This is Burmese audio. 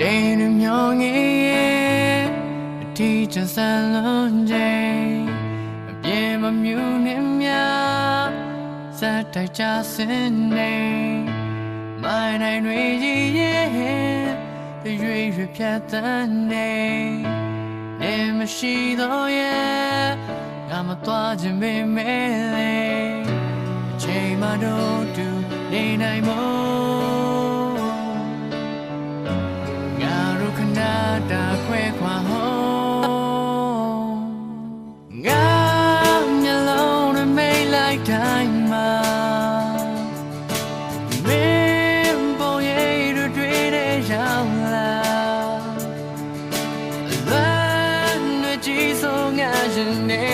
ချိန်တွေမျောငယ်အထီးချဆန်လုံးချိန်အပြေမမြူနေမြစက်တိုက်ချစင်နေမိုင်းနိုင်တွေကြီးရဲ့ရွေရွေဖြတ်တန်းနေနေမရှိတော့ရဲ့ငါမသွားခြင်းမေမဲလေအချိန်မှတော့တူနေနိုင်မို့ တာခွဲခွာဟောငါမျက်လုံးနဲ့မိတ်လိုက်တိုင်းမှာမင်းပုံရိပ်တို့တွေ့တဲ့ရောက်လာအလွမ်းတွေကြီးဆုံးငါရှင်နေ